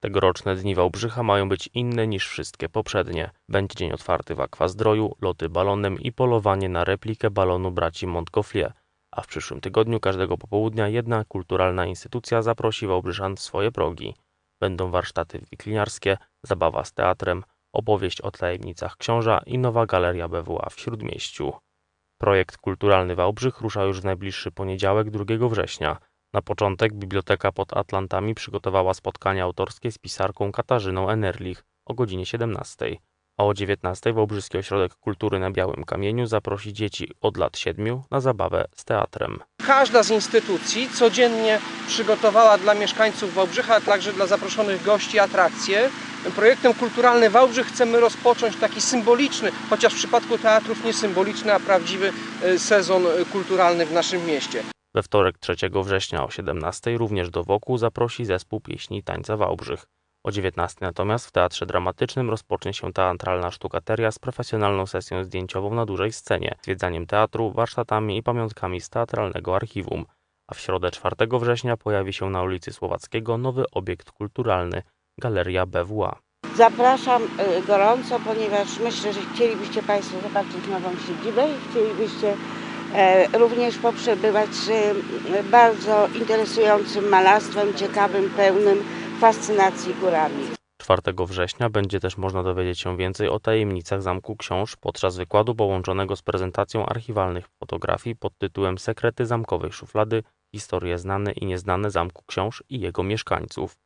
Tegoroczne Dni Wałbrzycha mają być inne niż wszystkie poprzednie. Będzie dzień otwarty w Akwazdroju, loty balonem i polowanie na replikę balonu braci Montgolfier. A w przyszłym tygodniu każdego popołudnia jedna kulturalna instytucja zaprosi Wałbrzyszan w swoje progi. Będą warsztaty wikliniarskie, zabawa z teatrem, opowieść o tajemnicach książa i nowa galeria BWA w Śródmieściu. Projekt kulturalny Wałbrzych rusza już w najbliższy poniedziałek 2 września. Na początek Biblioteka pod Atlantami przygotowała spotkanie autorskie z pisarką Katarzyną Enerlich o godzinie 17. A o 19 Wałbrzyski Ośrodek Kultury na Białym Kamieniu zaprosi dzieci od lat 7 na zabawę z teatrem. Każda z instytucji codziennie przygotowała dla mieszkańców Wałbrzycha, a także dla zaproszonych gości atrakcje. Projektem Kulturalny Wałbrzych chcemy rozpocząć taki symboliczny, chociaż w przypadku teatrów nie symboliczny, a prawdziwy e, sezon kulturalny w naszym mieście. We wtorek 3 września o 17 również do Wokół zaprosi zespół pieśni i tańca Wałbrzych. O 19 natomiast w Teatrze Dramatycznym rozpocznie się teatralna sztukateria z profesjonalną sesją zdjęciową na dużej scenie, zwiedzaniem teatru, warsztatami i pamiątkami z teatralnego archiwum. A w środę 4 września pojawi się na ulicy Słowackiego nowy obiekt kulturalny Galeria BWA. Zapraszam y, gorąco, ponieważ myślę, że chcielibyście Państwo zobaczyć nową siedzibę i chcielibyście e, również poprzebywać e, bardzo interesującym malarstwem, ciekawym, pełnym fascynacji górami. 4 września będzie też można dowiedzieć się więcej o tajemnicach Zamku Książ podczas wykładu połączonego z prezentacją archiwalnych fotografii pod tytułem Sekrety zamkowej szuflady, historie znane i nieznane Zamku Książ i jego mieszkańców.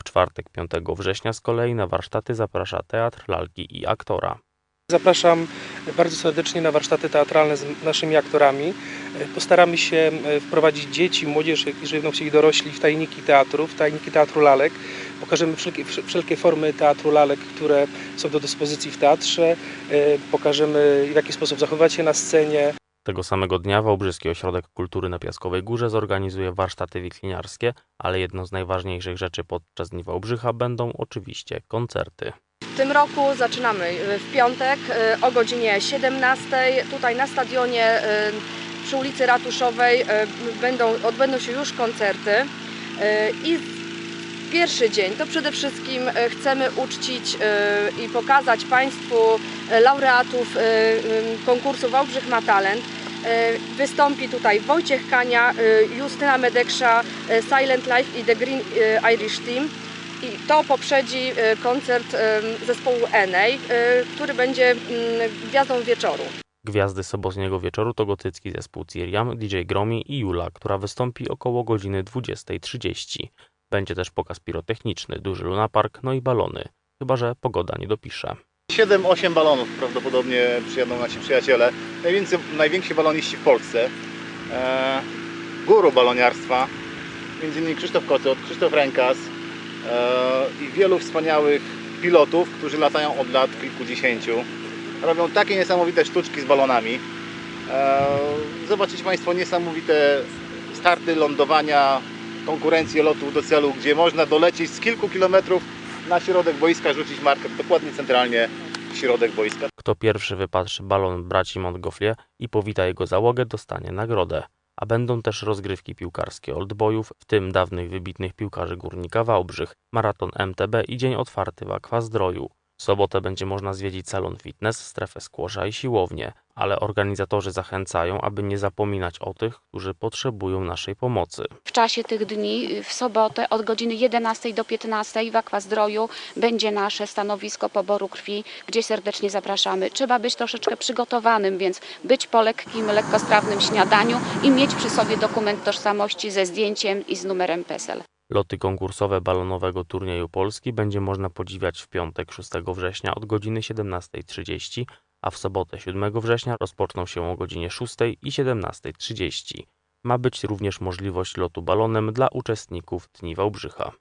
W czwartek 5 września z kolei na warsztaty zaprasza Teatr Lalki i Aktora. Zapraszam bardzo serdecznie na warsztaty teatralne z naszymi aktorami. Postaramy się e, wprowadzić dzieci, młodzież, jeżeli będą chcieli dorośli, w tajniki teatru, w tajniki teatru lalek. Pokażemy wszelkie, wszelkie formy teatru lalek, które są do dyspozycji w teatrze. E, Pokażemy, w jaki sposób zachowywać się na scenie. Tego samego dnia Wałbrzyski Ośrodek Kultury na Piaskowej Górze zorganizuje warsztaty wikliniarskie, ale jedną z najważniejszych rzeczy podczas Dni Wałbrzycha będą oczywiście koncerty. W tym roku zaczynamy y, w piątek y, o godzinie 17 tutaj na stadionie y, przy ulicy Ratuszowej będą, odbędą się już koncerty i pierwszy dzień to przede wszystkim chcemy uczcić i pokazać Państwu laureatów konkursu Wałbrzych ma talent. Wystąpi tutaj Wojciech Kania, Justyna Medeksza, Silent Life i The Green Irish Team. I to poprzedzi e, koncert e, zespołu Enej, e, który będzie mm, gwiazdą wieczoru. Gwiazdy sobotniego wieczoru to gotycki zespół Ciriam, DJ Gromi i Jula, która wystąpi około godziny 20.30. Będzie też pokaz pirotechniczny, duży lunapark, no i balony. Chyba, że pogoda nie dopisze. 7-8 balonów prawdopodobnie przyjadą nasi przyjaciele. Najwięcej, najwięksi baloniści w Polsce. E, guru baloniarstwa, między innymi Krzysztof Kocot, Krzysztof Rękas i wielu wspaniałych pilotów, którzy latają od lat kilkudziesięciu. Robią takie niesamowite sztuczki z balonami. E, zobaczycie Państwo niesamowite starty, lądowania, konkurencje lotów do celu, gdzie można dolecieć z kilku kilometrów na środek boiska, rzucić markę dokładnie centralnie w środek boiska. Kto pierwszy wypatrzy balon braci Montgolfier i powita jego załogę, dostanie nagrodę. A będą też rozgrywki piłkarskie oldboyów, w tym dawnych wybitnych piłkarzy Górnika Wałbrzych, maraton MTB i dzień otwarty w Akwazdroju. W sobotę będzie można zwiedzić salon fitness, strefę skłosza i siłownię, ale organizatorzy zachęcają, aby nie zapominać o tych, którzy potrzebują naszej pomocy. W czasie tych dni, w sobotę od godziny 11 do 15 w Akwazdroju będzie nasze stanowisko poboru krwi, gdzie serdecznie zapraszamy. Trzeba być troszeczkę przygotowanym, więc być po lekkim, lekkostrawnym śniadaniu i mieć przy sobie dokument tożsamości ze zdjęciem i z numerem PESEL. Loty konkursowe balonowego turnieju Polski będzie można podziwiać w piątek 6 września od godziny 17.30, a w sobotę 7 września rozpoczną się o godzinie 6 i 17.30. Ma być również możliwość lotu balonem dla uczestników Dni Wałbrzycha.